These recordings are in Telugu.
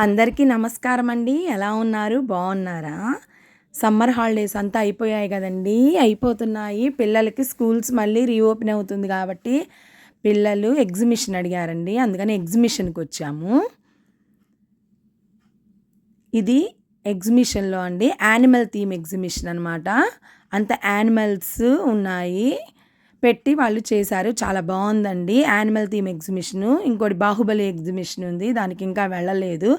అందరికీ నమస్కారం అండి ఎలా ఉన్నారు? బాగున్నారా? సమ్మర్ హాలిడేస్ అంతా అయిపోయాయి కదండి. అయిపోతున్నాయి. పిల్లలకి స్కూల్స్ మళ్ళీ రీఓపెన్ అవుతుంది కాబట్టి పిల్లలు ఎగ్జిబిషన్ అడిగారండి. అందుకని ఎగ్జిబిషన్కి వచ్చాము. ఇది ఎగ్జిబిషన్లో అండి. యానిమల్ థీమ్ ఎగ్జిబిషన్ అనమాట అంత యానిమల్స్ ఉన్నాయి. పెట్టి వాళ్ళు చేశారు. చాలా బాగుందండి. యానిమల్ థీమ్ ఎగ్జిబిషను ఇంకోటి బాహుబలి ఎగ్జిబిషన్ ఉంది. దానికి ఇంకా వెళ్ళలేదు.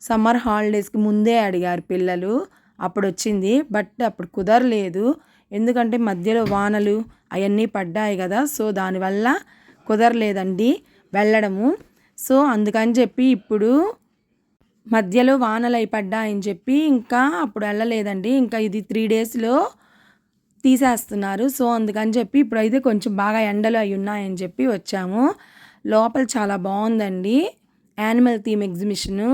సమ్మర్ హాలిడేస్కి ముందే అడిగారు పిల్లలు. అప్పుడు వచ్చింది బట్ అప్పుడు కుదరలేదు. ఎందుకంటే మధ్యలో వానలు అవన్నీ పడ్డాయి కదా. సో దానివల్ల కుదరలేదండి వెళ్ళడము. సో అందుకని చెప్పి ఇప్పుడు మధ్యలో వానలు అయి పడ్డాయని చెప్పి ఇంకా అప్పుడు వెళ్ళలేదండి. ఇంకా ఇది త్రీ డేస్లో తీసేస్తున్నారు. సో అందుకని చెప్పి ఇప్పుడైతే కొంచెం బాగా ఎండలు అయి ఉన్నాయని చెప్పి వచ్చాము. లోపల చాలా బాగుందండి. Animal theme exhibition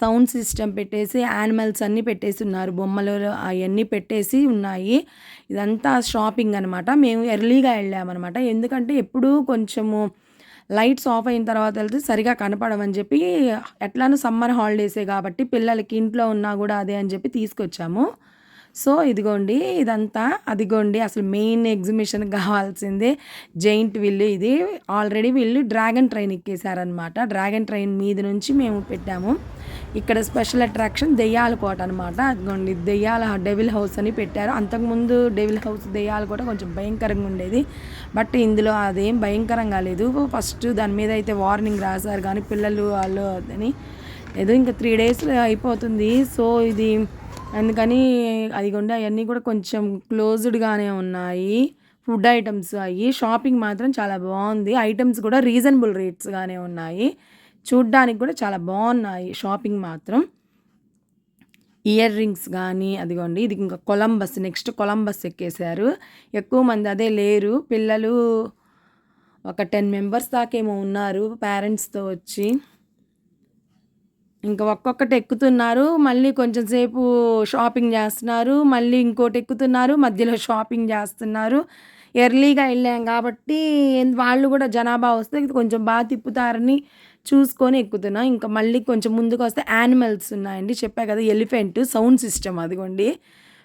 sound system పెట్టేసి యానిమల్స్ అన్నీ పెట్టేసి ఉన్నారు. బొమ్మలు అవన్నీ పెట్టేసి ఉన్నాయి. ఇదంతా షాపింగ్ అనమాట మేము ఎర్లీగా వెళ్ళామన్నమాట. ఎందుకంటే ఎప్పుడూ కొంచెము లైట్స్ ఆఫ్ అయిన తర్వాత వెళ్తే సరిగా కనపడమని చెప్పి ఎట్లానో సమ్మర్ హాలిడేసే కాబట్టి పిల్లలకి ఇంట్లో ఉన్నా కూడా అదే అని చెప్పి తీసుకొచ్చాము. సో ఇదిగోండి ఇదంతా అదిగోండి అసలు మెయిన్ ఎగ్జిబిషన్ కావాల్సిందే. జైంట్ విల్లు ఇది. ఆల్రెడీ వీళ్ళు డ్రాగన్ ట్రైన్ ఎక్కేశారనమాట డ్రాగన్ ట్రైన్ మీద నుంచి మేము పెట్టాము. ఇక్కడ స్పెషల్ అట్రాక్షన్ దెయ్యాల కోట అనమాట అదిగోండి దెయ్యాల డెవిల్ హౌస్ అని పెట్టారు. అంతకుముందు డెవిల్ హౌస్ దెయ్యాల కోట కొంచెం భయంకరంగా ఉండేది. బట్ ఇందులో అదేం భయంకరంగా లేదు. ఫస్ట్ దాని మీద అయితే వార్నింగ్ రాశారు. కానీ పిల్లలు వాళ్ళు అని. ఏదో ఇంకా త్రీ డేస్లో అయిపోతుంది. సో ఇది అందుకని అదిగోండి అవన్నీ కూడా కొంచెం క్లోజ్డ్గానే ఉన్నాయి. ఫుడ్ ఐటమ్స్ అవి షాపింగ్ మాత్రం చాలా బాగుంది. ఐటమ్స్ కూడా రీజనబుల్ రేట్స్గానే ఉన్నాయి. చూడ్డానికి కూడా చాలా బాగున్నాయి షాపింగ్ మాత్రం. ఇయర్ రింగ్స్ కానీ అదిగోండి ఇది ఇంకా కొలంబస్ నెక్స్ట్ కొలంబస్ ఎక్కేశారు. ఎక్కువ మంది అదే లేరు. పిల్లలు ఒక టెన్ మెంబర్స్ దాకేమో ఉన్నారు పేరెంట్స్తో వచ్చి. ఇంకా ఒక్కొక్కటి ఎక్కుతున్నారు మళ్ళీ కొంచెం సేపు షాపింగ్ చేస్తున్నారు మళ్ళీ ఇంకోటి ఎక్కుతున్నారు మధ్యలో షాపింగ్ చేస్తున్నారు. ఎర్లీగా వెళ్ళాం కాబట్టి వాళ్ళు కూడా జనాభా వస్తే కొంచెం బాగా తిప్పుతారని చూసుకొని ఎక్కుతున్నాం. ఇంకా మళ్ళీ కొంచెం ముందుకు వస్తే యానిమల్స్ ఉన్నాయండి. చెప్పా కదా ఎలిఫెంట్ సౌండ్ సిస్టమ్ అదిగోండి.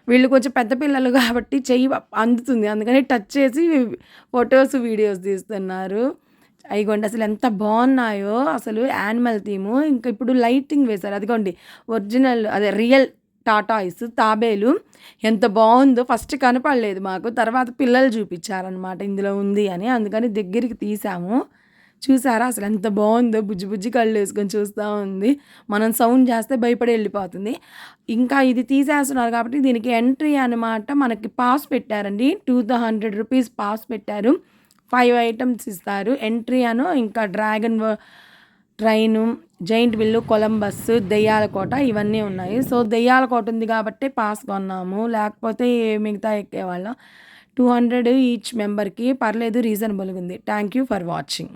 వీళ్ళు కొంచెం పెద్ద పిల్లలు కాబట్టి చెయ్యి అందుతుంది. అందుకని టచ్ చేసి ఫొటోస్ వీడియోస్ తీస్తున్నారు. అయిగోండి అసలు ఎంత బాగున్నాయో అసలు యానిమల్ థీము. ఇంకా ఇప్పుడు లైటింగ్ వేశారు. అదిగోండి ఒరిజినల్ అదే రియల్ టాటాయిస్ తాబేలు. ఎంత బాగుందో ఫస్ట్ కనపడలేదు మాకు. తర్వాత పిల్లలు చూపించారనమాట ఇందులో ఉంది అని. అందుకని దగ్గరికి తీసాము. చూసారా? అసలు ఎంత బాగుందో బుజ్జి బుజ్జి కళ్ళు వేసుకొని చూస్తూ ఉంది. మనం సౌండ్ చేస్తే భయపడి వెళ్ళిపోతుంది. ఇంకా ఇది తీసేస్తున్నారు కాబట్టి దీనికి ఎంట్రీ అనమాట మనకి పాస్ పెట్టారండి. టూ హండ్రెడ్ రూపీస్ పాస్ పెట్టారు. ఫైవ్ ఐటమ్స్ ఇస్తారు. ఎంట్రీ అను ఇంకా dragon train giant wheel Columbus దెయ్యాల కోట ఇవన్నీ ఉన్నాయి. సో దెయ్యాల కోట ఉంది కాబట్టి పాస్ కొన్నాము. లేకపోతే మిగతా ఎక్కేవాళ్ళం. టూ హండ్రెడ్ ఈచ్ మెంబర్కి పర్లేదు రీజనబుల్గా ఉంది. Thank you for watching